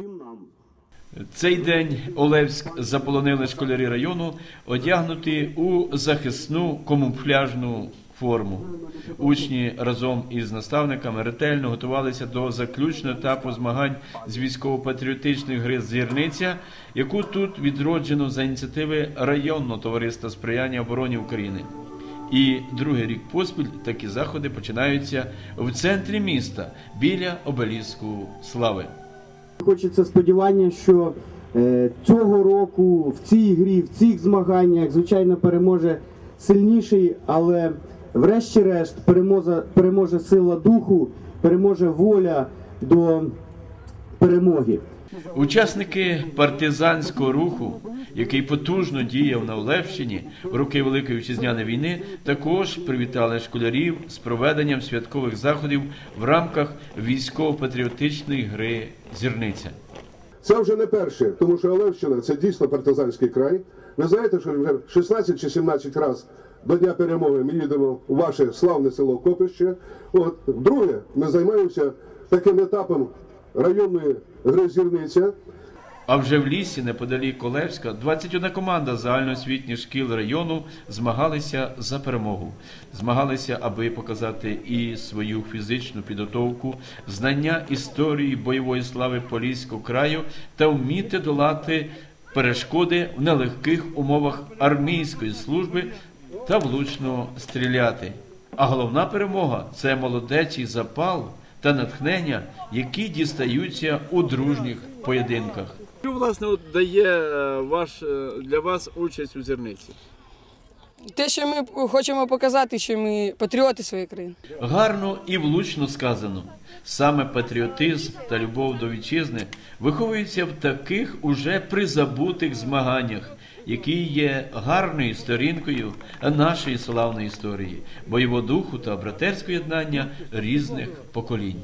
всім нам. Цей день Олевськ заполонили школярі району, одягнуті у захисну камуфляжну форму. Учні разом із наставниками ретельно готувалися до заключного етапу змагань з військово-патріотичної гри Зірниця, яку тут відроджено за ініціативи районного товариства сприяння обороні України. І другий рік поспіль такі заходи починаються в центрі міста біля обеліску слави. Хочеться сподівання, що е, цього року в цій грі, в цих змаганнях, звичайно, переможе сильніший, але врешті-решт переможе, переможе сила духу, переможе воля до перемоги. Учасники партизанського руху, який потужно діяв на Олевщині в роки Великої Вітчизняної війни, також привітали школярів з проведенням святкових заходів в рамках військово-патріотичної гри Зірниця. Це вже не перше, тому що Олевщина це дійсно партизанський край. Ви знаєте, що вже 16 чи 17 разів до Дня перемоги ми їдемо у ваше славне село Копище. От друге, ми займаємося таким етапом районної гри. А вже в лісі, неподалік Олевська, 21 команда загальноосвітніх шкіл району змагалися за перемогу. Змагалися, аби показати і свою фізичну підготовку, знання історії бойової слави Поліського краю та вміти долати перешкоди в нелегких умовах армійської служби та влучно стріляти. А головна перемога це молодечий запал та натхнення, які дістаються у дружніх поєдинках. Що власне дає е, ваш е, для вас участь у зірниці? Те, що ми хочемо показати, що ми патріоти своєї країни. Гарно і влучно сказано. Саме патріотизм та любов до вітчизни виховуються в таких уже призабутих змаганнях, які є гарною сторінкою нашої славної історії, бойового духу та братерського єднання різних поколінь.